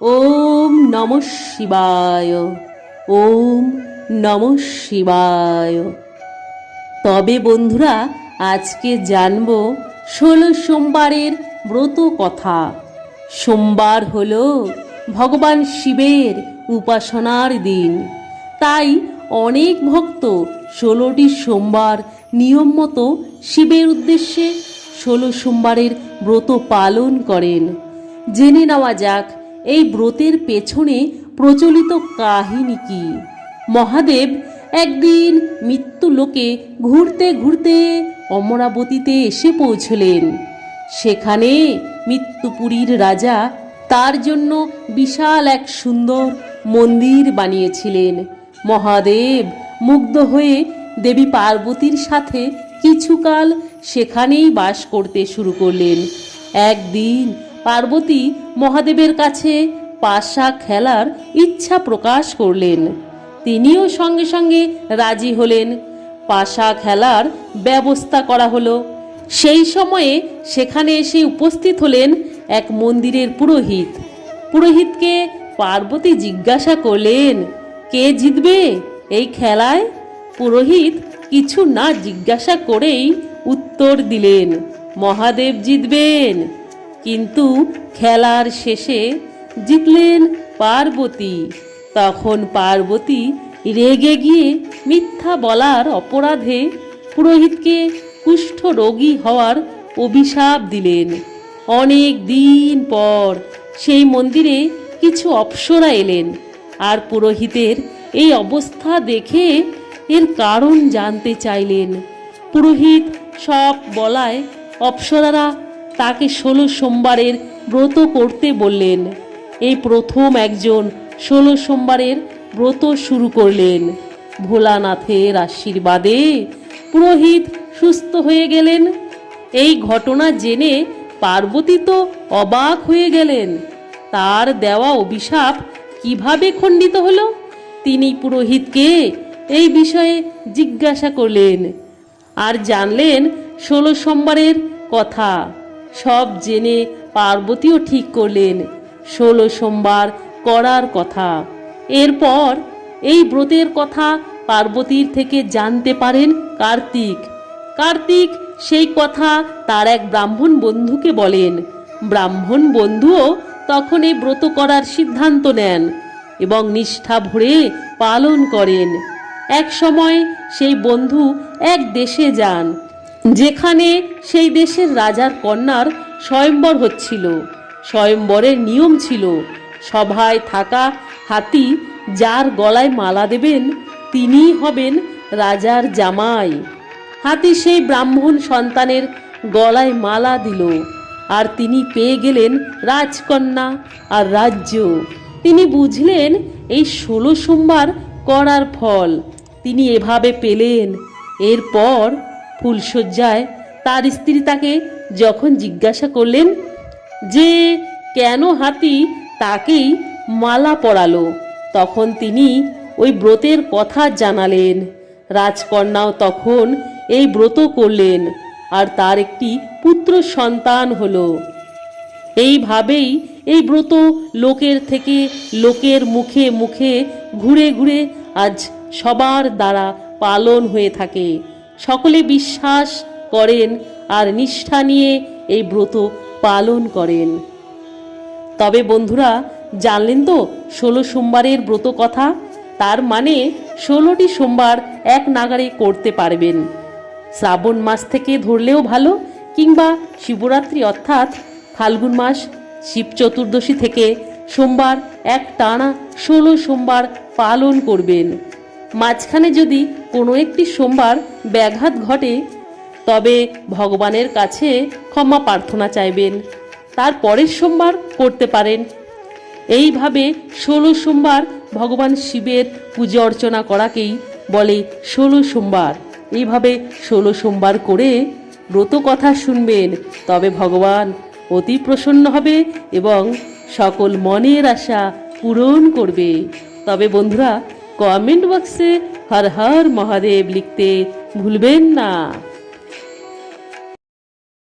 ওম নম শিবায়, ওম নম শিবায়। তবে বন্ধুরা, আজকে জানব ষোলো সোমবারের ব্রত কথা। সোমবার হলো ভগবান শিবের উপাসনার দিন। তাই অনেক ভক্ত ষোলোটি সোমবার নিয়ম মতো শিবের উদ্দেশ্যে ষোলো সোমবারের ব্রত পালন করেন। জেনে নেওয়া যাক এই ব্রতের পেছনে প্রচলিত কাহিনী কি? মহাদেব একদিন মৃত্যু লোকে ঘুরতে ঘুরতে অমরাবতীতে এসে পৌঁছলেন। সেখানে মৃত্যুপুরীর রাজা তার জন্য বিশাল এক সুন্দর মন্দির বানিয়েছিলেন। মহাদেব মুগ্ধ হয়ে দেবী পার্বতীর সাথে কিছুকাল সেখানেই বাস করতে শুরু করলেন। একদিন পার্বতী মহাদেবের কাছে পাশা খেলার ইচ্ছা প্রকাশ করলেন। তিনিও সঙ্গে সঙ্গে রাজি হলেন। পাশা খেলার ব্যবস্থা করা হলো। সেই সময়ে সেখানে এসে উপস্থিত হলেন এক মন্দিরের পুরোহিত। পুরোহিতকে পার্বতী জিজ্ঞাসা করলেন, কে জিতবে এই খেলায়? পুরোহিত কিছু না জিজ্ঞাসা করেই উত্তর দিলেন, মহাদেব জিতবেন। কিন্তু খেলার শেষে জিতলেন পার্বতী। তখন পার্বতী রেগে গিয়ে মিথ্যা বলার অপরাধে পুরোহিতকে কুষ্ঠ রোগী হওয়ার অভিশাপ দিলেন। অনেক দিন পর সেই মন্দিরে কিছু অপ্সরা এলেন আর পুরোহিতের এই অবস্থা দেখে এর কারণ জানতে চাইলেন। পুরোহিত সব বলায় অপ্সরারা তাকে ষোলো সোমবারের ব্রত করতে বললেন। এই প্রথম একজন ষোলো সোমবারের ব্রত শুরু করলেন। ভোলানাথের আশীর্বাদে পুরোহিত সুস্থ হয়ে গেলেন। এই ঘটনা জেনে পার্বতী তো অবাক হয়ে গেলেন। তার দেওয়া অভিশাপ কীভাবে খণ্ডিত হলো? তিনি পুরোহিতকে এই বিষয়ে জিজ্ঞাসা করলেন। আর জানলেন, ষোলো সোমবারের কথা। সব জেনে পার্বতীও ঠিক করলেন। ষোলো সোমবার করার কথা। এরপর এই ব্রতের কথা পার্বতীর থেকে জানতে পারেন কার্তিক। কার্তিক সেই কথা তার এক ব্রাহ্মণ বন্ধুকে বলেন। ব্রাহ্মণ বন্ধুও তখন এই ব্রত করার সিদ্ধান্ত নেন এবং নিষ্ঠা ভরে পালন করেন। এক সময় সেই বন্ধু এক দেশে যান। যেখানে সেই দেশের রাজার কন্যার স্বয়ম্বর হচ্ছিল। স্বয়ম্বরের নিয়ম ছিল, সভায় থাকা হাতি যার গলায় মালা দেবেন, তিনিই হবেন রাজার জামাই। হাতি সেই ব্রাহ্মণ সন্তানের গলায় মালা দিল, আর তিনি পেয়ে গেলেন রাজকন্যা আর রাজ্য। তিনি বুঝলেন এই ষোলো সোমবার করার ফল, তিনি এভাবে পেলেন। এরপর ফুলশয্যায় তার স্ত্রী তাকে যখন জিজ্ঞাসা করলেন যে, কেন হাতি তাকেই মালা পরালো? তখন তিনি ওই ব্রতের কথা জানালেন। রাজকন্যাও তখন এই ব্রত করলেন আর তার একটি পুত্র সন্তান হলো। এইভাবেই এই ব্রত লোকের থেকে লোকের মুখে মুখে ঘুরে ঘুরে আজ সবার দ্বারা পালন হয়ে থাকে। সকলে বিশ্বাস করেন আর নিষ্ঠা নিয়ে এই ব্রত পালন করেন। তবে বন্ধুরা, জানলেন তো ষোলো সোমবারের ব্রত কথা? তার মানে ষোলোটি সোমবার এক নাগারে করতে পারবেন। শ্রাবণ মাস থেকে ধরলেও ভালো, কিংবা শিবরাত্রি অর্থাৎ ফাল্গুন মাস, শিব চতুর্দশী থেকে সোমবার এক টানা ষোলো সোমবার পালন করবেন। মাঝখানে যদি কোনো একটি সোমবার ব্যাঘাত ঘটে, তবে ভগবানের কাছে ক্ষমা প্রার্থনা চাইবেন। তার পরের সোমবার করতে পারেন। এইভাবে ষোলো সোমবার ভগবান শিবের পুজো অর্চনা করাকেই বলে ষোলো সোমবার। এইভাবে ষোলো সোমবার করে ব্রত কথা শুনবেন, তবে ভগবান অতি প্রসন্ন হবে এবং সকল মনের আশা পূরণ করবে। তবে বন্ধুরা কমেন্ট বক্সে হর হর মহাদেব লিখতে ভুলবেন না।